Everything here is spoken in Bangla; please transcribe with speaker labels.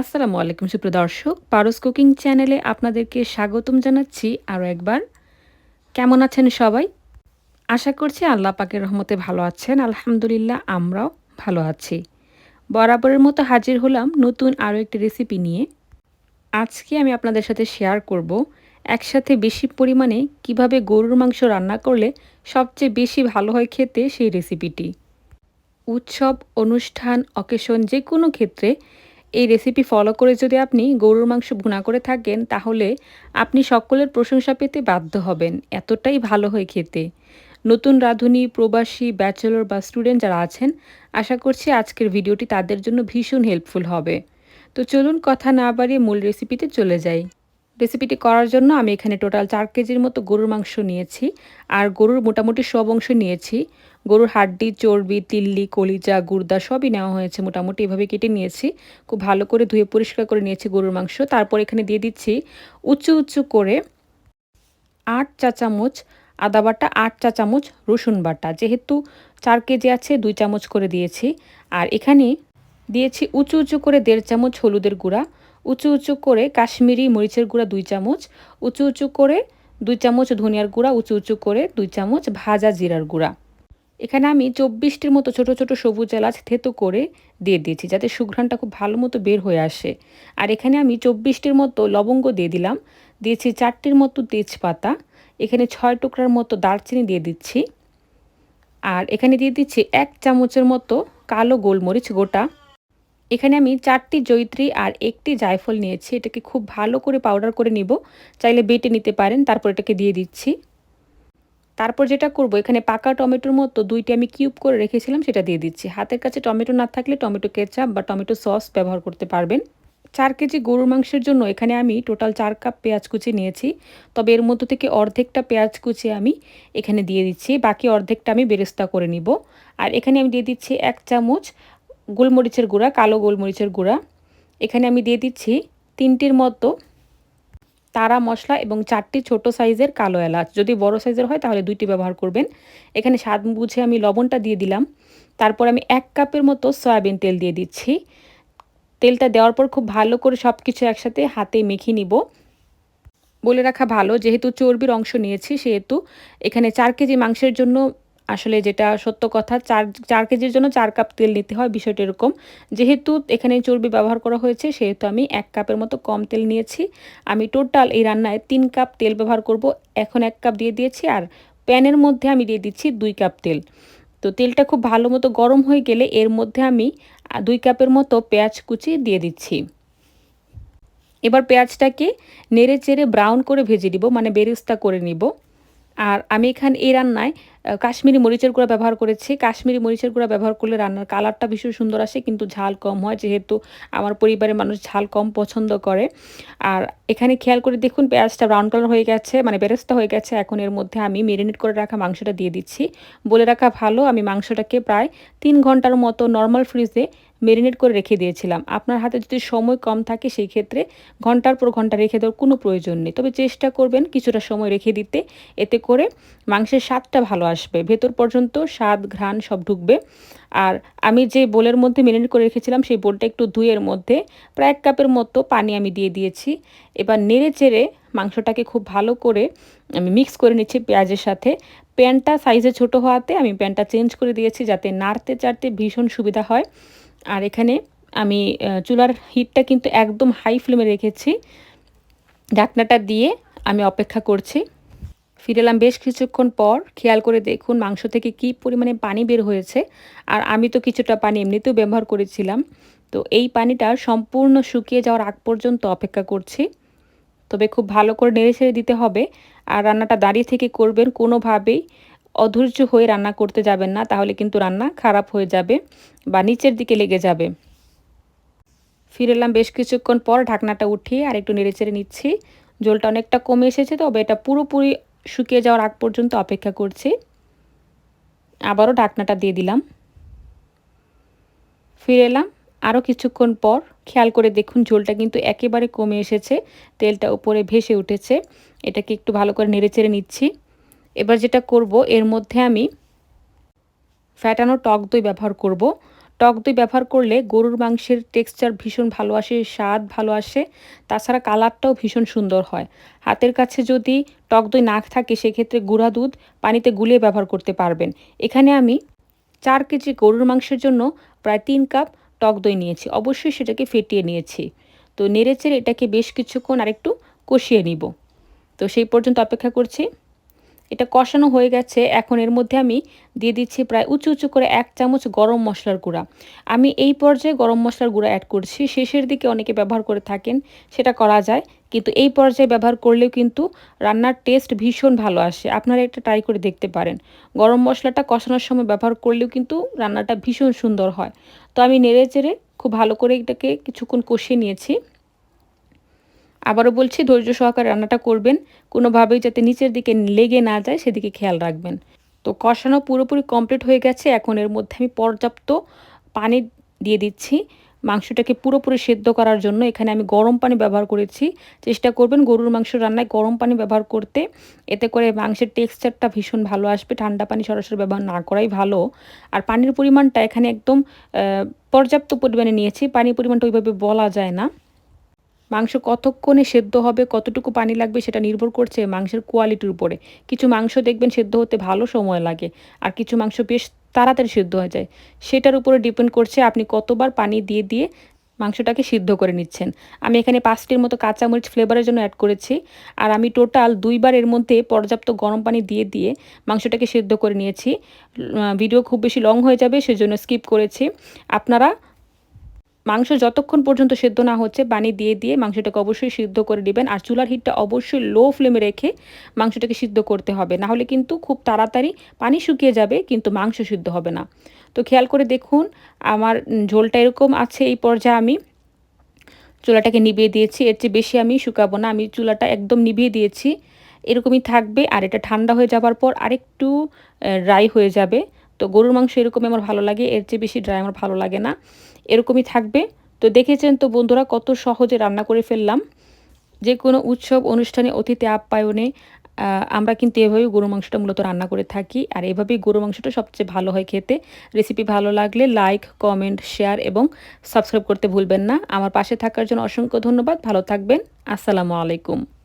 Speaker 1: আসসালামু আলাইকুম সুপ্রিয় দর্শক, পারস কুকিং চ্যানেলে আপনাদেরকে স্বাগতম জানাচ্ছি আরও একবার। কেমন আছেন সবাই? আশা করছি আল্লাহ পাকের রহমতে ভালো আছেন। আলহামদুলিল্লাহ, আমরাও ভালো আছি। বরাবরের মতো হাজির হলাম নতুন আরও একটি রেসিপি নিয়ে। আজকে আমি আপনাদের সাথে শেয়ার করব একসাথে বেশি পরিমাণে কীভাবে গরুর মাংস রান্না করলে সবচেয়ে বেশি ভালো হয় খেতে সেই রেসিপিটি। উৎসব, অনুষ্ঠান, অকেশন যে কোনো ক্ষেত্রে এই রেসিপি ফলো করে যদি আপনি গরুর মাংস ভুনা করে থাকেন, তাহলে আপনি সকলের প্রশংসা পেতে বাধ্য হবেন। এতটাই ভালো হয় খেতে। নতুন রাঁধুনি, প্রবাসী ব্যাচেলর বা স্টুডেন্ট যারা আছেন, আশা করছি আজকের ভিডিওটি তাদের জন্য ভীষণ হেল্পফুল হবে। তো চলুন কথা না বাড়িয়ে মূল রেসিপিতে চলে যাই। রেসিপিটি করার জন্য আমি এখানে টোটাল চার কেজির মতো গরুর মাংস নিয়েছি, আর গরুর মোটামুটি সব অংশ নিয়েছি। গরুর হাড্ডি, চর্বি, তিল্লি, কলিজা, গুর্দা সবই নেওয়া হয়েছে মোটামুটি। এভাবে কেটে নিয়েছি। খুব ভালো করে ধুয়ে পরিষ্কার করে নিয়েছি গরুর মাংস। তারপর এখানে দিয়ে দিচ্ছি উঁচু উঁচু করে আট চা চামচ আদা বাটা, আট চা চামচ রসুন বাটা। যেহেতু চার কেজি আছে, দুই চামচ করে দিয়েছি। আর এখানে দিয়েছি উঁচু উঁচু করে দেড় চামচ হলুদের গুঁড়া, উঁচু উঁচু করে কাশ্মীরি মরিচের গুঁড়া দুই চামচ, উঁচু উঁচু করে দুই চামচ ধনিয়ার গুঁড়া, উঁচু উঁচু করে দুই চামচ ভাজা জিরার গুঁড়া। এখানে আমি চব্বিশটির মতো ছোট ছোট সবুজ এলাচ থেতো করে দিয়ে দিয়েছি, যাতে সুঘ্রাণটা খুব ভালো মতো বের হয়ে আসে। আর এখানে আমি চব্বিশটির মতো লবঙ্গ দিয়ে দিলাম। দিয়েছি চারটির মতো তেজপাতা, এখানে ছয় টুকরার মতো দারচিনি দিয়ে দিচ্ছি। আর এখানে দিয়ে দিচ্ছি এক চামচের মতো কালো গোলমরিচ গোটা। এখানে আমি চারটি জৈত্রী আর একটি জায়ফল নিয়েছি, এটাকে খুব ভালো করে পাউডার করে নিব। চাইলে বেটে নিতে পারেন, তারপর এটাকে দিয়ে দিচ্ছি। তারপর যেটা করব, এখানে পাকা টমেটোর মতো দুইটি আমি কিউব করে রেখেছিলাম, সেটা দিয়ে দিচ্ছি। হাতের কাছে টমেটো না থাকলে টমেটো কেচাপ বা টমেটো সস ব্যবহার করতে পারবেন। চার কেজি গরুর মাংসের জন্য এখানে আমি টোটাল চার কাপ পেঁয়াজ কুচি নিয়েছি। তবে এর মধ্য থেকে অর্ধেকটা পেঁয়াজ কুচি আমি এখানে দিয়ে দিচ্ছি, বাকি অর্ধেকটা আমি বেরেস্তা করে নিব। আর এখানে আমি দিয়ে দিচ্ছি এক চামচ গোলমরিচের গুঁড়া, কালো গোলমরিচের গুঁড়া। এখানে আমি দিয়ে দিচ্ছি তিনটির মতো তারা মশলা এবং চারটি ছোট সাইজের কালো এলাচ। যদি বড় সাইজের হয়, তাহলে দুইটি ব্যবহার করবেন। এখানে স্বাদ বুঝে আমি লবণটা দিয়ে দিলাম। তারপর আমি এক কাপের মতো সয়াবিন তেল দিয়ে দিচ্ছি। তেলটা দেওয়ার পর খুব ভালো করে সব কিছু একসাথে হাতে মেখে নিব। বলে রাখা ভালো, যেহেতু চর্বির অংশ নিয়েছি, সেহেতু এখানে চার কেজি মাংসের জন্য আসলে যেটা সত্য কথা, চার চার কেজির জন্য চার কাপ তেল নিতে হয়, বিষয়টা এরকম। যেহেতু এখানে চর্বি ব্যবহার করা হয়েছে, সেহেতু আমি এক কাপের মতো কম তেল নিয়েছি। আমি টোটাল এই রান্নায় তিন কাপ তেল ব্যবহার করব, এখন এক কাপ দিয়ে দিয়েছি আর প্যানের মধ্যে আমি দিয়ে দিচ্ছি দুই কাপ তেল। তো তেলটা খুব ভালো মতো গরম হয়ে গেলে এর মধ্যে আমি দুই কাপের মতো পেঁয়াজ কুচি দিয়ে দিচ্ছি। এবার পেঁয়াজটাকে নেড়ে চেড়ে ব্রাউন করে ভেজে দিব মানে বেরেস্তা করে নিব। আর আমি এখানে এই রান্নায় কাশ্মীরি মরিচের গুঁড়া ব্যবহার করেছি। কাশ্মীরি মরিচের গুঁড়া ব্যবহার করলে রান্নার কালারটা ভীষণ সুন্দর আসে, কিন্তু ঝাল কম হয়, যেহেতু আমার পরিবারের মানুষ ঝাল কম পছন্দ করে। আর এখানে খেয়াল করে দেখুন, পেঁয়াজটা ব্রাউন কালার হয়ে গেছে মানে বেরেস্তা হয়ে গেছে। এখন এর মধ্যে আমি মেরিনেট করে রাখা মাংসটা দিয়ে দিচ্ছি। বলে রাখা ভালো, আমি মাংসটাকে প্রায় তিন ঘণ্টার মতো নর্মাল ফ্রিজে মেরিনেট করে রেখে দিয়েছিলাম। আপনার হাতে যদি সময় কম থাকে, সেই ক্ষেত্রে ঘণ্টার পর ঘণ্টা রেখে দেওয়ার কোনো প্রয়োজন নেই। তবে চেষ্টা করবেন কিছুটা সময় রেখে দিতে। এতে করে মাংসের স্বাদটা ভালো আসবে। ভেতর পর্যন্ত স্বাদ, ঘ্রাণ সব ঢুকবে। আর আমি যে বোলের মধ্যে মেরিনেট করে রেখেছিলাম, সেই বোলটা একটু ধুয়ের মধ্যে প্রায় এক কাপের মতো পানি আমি দিয়ে দিয়েছি। এবার নেড়ে চেড়ে মাংসটাকে খুব ভালো করে আমি মিক্স করে নিচ্ছি পেঁয়াজের সাথে। প্যানটা সাইজে ছোট হওয়াতে আমি প্যানটা চেঞ্জ করে দিয়েছি যাতে নাড়তে চাড়তে ভীষণ সুবিধা হয়। আর এখানে আমি চুলার হিটটা কিন্তু একদম হাই ফ্লেমে রেখেছি। ঢাকনাটা দিয়ে আমি অপেক্ষা করছি। ফিরে এলাম বেশ কিছুক্ষণ পর, খেয়াল করে দেখুন মাংস থেকে কি পরিমাণে পানি বের হয়েছে। আর আমি তো কিছুটা পানি এমনিতেও ব্যবহার করেছিলাম। তো এই পানিটা সম্পূর্ণ শুকিয়ে যাওয়ার আগ পর্যন্ত অপেক্ষা করছি। তবে খুব ভালো করে নেড়ে ছেড়ে দিতে হবে। আর রান্নাটা দাঁড়িয়ে থেকে করবেন কোনোভাবেই। অধৈর্য হয়ে রান্না করতে যাবেন না, তাহলে কিন্তু রান্না খারাপ হয়ে যাবে বা নিচের দিকে লেগে যাবে। ফিরে এলাম বেশ কিছুক্ষণ পর ঢাকনাটা উঠিয়ে আর একটু নেড়ে চেড়ে নিচ্ছি। জলটা অনেকটা কমে এসেছে তবে এটা পুরোপুরি শুকিয়ে যাওয়ার আগ পর্যন্ত অপেক্ষা করছি। আবারও ঢাকনাটা দিয়ে দিলাম। ফিরে এলাম আরও কিছুক্ষণ পর। খেয়াল করে দেখুন ঝোলটা কিন্তু একেবারে কমে এসেছে, তেলটা উপরে ভেসে উঠেছে। এটাকে একটু ভালো করে নেড়ে চেড়ে নিচ্ছি। এবার যেটা করব, এর মধ্যে আমি ফ্যাটানো টক দই ব্যবহার করব। টক দই ব্যবহার করলে গরুর মাংসের টেক্সচার ভীষণ ভালো আসে, স্বাদ ভালো আসে, তাছাড়া কালারটাও ভীষণ সুন্দর হয়। হাতের কাছে যদি টক দই না থাকে, সেক্ষেত্রে গুঁড়া দুধ পানিতে গুলিয়ে ব্যবহার করতে পারবেন। এখানে আমি চার কেজি গরুর মাংসের জন্য প্রায় তিন কাপ টক দই নিয়েছি। অবশ্যই সেটাকে ফেটিয়ে নিয়েছি। তো নেড়েচেড়ে এটাকে বেশ কিছুক্ষণ আরেকটু কষিয়ে নিব। তো সেই পর্যন্ত অপেক্ষা করছি। এটা কষানো হয়ে গেছে। এখন এর মধ্যে আমি দিয়ে দিচ্ছি প্রায় উঁচু উঁচু করে এক চামচ গরম মশলার গুঁড়া। আমি এই পর্যায়ে গরম মশলার গুঁড়া অ্যাড করছি। শেষের দিকে অনেকে ব্যবহার করে থাকেন, সেটা করা যায়। কিন্তু এই পর্যায়ে ব্যবহার করলেও কিন্তু রান্নার টেস্ট ভীষণ ভালো আসে। আপনারা একটা ট্রাই করে দেখতে পারেন। গরম মশলাটা কষানোর সময় ব্যবহার করলেও কিন্তু রান্নাটা ভীষণ সুন্দর হয়। তো আমি নেড়ে চেড়ে খুব ভালো করে এটাকে কিছুক্ষণ কষিয়ে নিয়েছি। আবারও বলছি, ধৈর্য সহকারে রান্নাটা করবেন। কোনোভাবেই যাতে নিচের দিকে লেগে না যায়, সেদিকে খেয়াল রাখবেন। তো কষানো পুরোপুরি কমপ্লিট হয়ে গেছে। এখন এর মধ্যে আমি পর্যাপ্ত পানি দিয়ে দিচ্ছি। মাংসটাকে পুরোপুরি সেদ্ধ করার জন্য এখানে আমি গরম পানি ব্যবহার করেছি। চেষ্টা করবেন গরুর মাংস রান্নায় গরম পানি ব্যবহার করতে। এতে করে মাংসের টেক্সচারটা ভীষণ ভালো আসবে। ঠান্ডা পানি সরাসরি ব্যবহার না করাই ভালো। আর পানির পরিমাণটা এখানে একদম পর্যাপ্ত পরিমাণে নিয়েছি। পানির পরিমাণটা ওইভাবে বলা যায় না। মাংস কতক্ষণে সেদ্ধ হবে, কতটুকু পানি লাগবে সেটা নির্ভর করছে মাংসের কোয়ালিটির উপরে। কিছু মাংস দেখবেন সেদ্ধ হতে ভালো সময় লাগে, আর কিছু মাংস বেশ তাড়াতাড়ি সেদ্ধ হয়ে যায়। সেটার উপরে ডিপেন্ড করছে আপনি কতবার পানি দিয়ে দিয়ে মাংসটাকে সিদ্ধ করে নিচ্ছেন। আমি এখানে পাঁচটির মতো কাঁচামরিচ ফ্লেভারের জন্য অ্যাড করেছি, আর আমি টোটাল দুইবার এর মধ্যে পর্যাপ্ত গরম পানি দিয়ে দিয়ে মাংসটাকে সিদ্ধ করে নিয়েছি। ভিডিও খুব বেশি লং হয়ে যাবে, সেজন্য স্কিপ করেছি। আপনারা মাংস যতক্ষণ পর্যন্ত সেদ্ধ না হচ্ছে পানি দিয়ে দিয়ে মাংসটাকে অবশ্যই সিদ্ধ করে নেবেন। আর চুলার হিটটা অবশ্যই লো ফ্লেমে রেখে মাংসটাকে সিদ্ধ করতে হবে। না হলে কিন্তু খুব তাড়াতাড়ি পানি শুকিয়ে যাবে, কিন্তু মাংস সিদ্ধ হবে না। তো খেয়াল করে দেখুন, আমার ঝোলটা এরকম আছে এই পর্যায়ে আমি চুলাটাকে নিভিয়ে দিয়েছি। এর চেয়ে বেশি আমি শুকাবো না। আমি চুলাটা একদম নিভিয়ে দিয়েছি। এরকমই থাকবে। আর এটা ঠান্ডা হয়ে যাবার পর আরেকটু ড্রাই হয়ে যাবে। তো গরুর মাংস এরকমই আমার ভালো লাগে, এর চেয়ে বেশি ড্রাই আমার ভালো লাগে না। এরকমই থাকবে। তো দেখেছেন তো বন্ধুরা কত সহজে রান্না করে ফেললাম। যে কোনো উৎসব, অনুষ্ঠানে, অতিথি, আপ্যায়নে আমরা কিন্তু এভাবেই গরু মাংসটা মূলত রান্না করে থাকি। আর এভাবেই গরু মাংসটা সবচেয়ে ভালো হয় খেতে। রেসিপি ভালো লাগলে লাইক কমেন্ট শেয়ার এবং সাবস্ক্রাইব করতে ভুলবেন না। আমার পাশে থাকার জন্য অসংখ্য ধন্যবাদ। ভালো থাকবেন। আসসালামু আলাইকুম।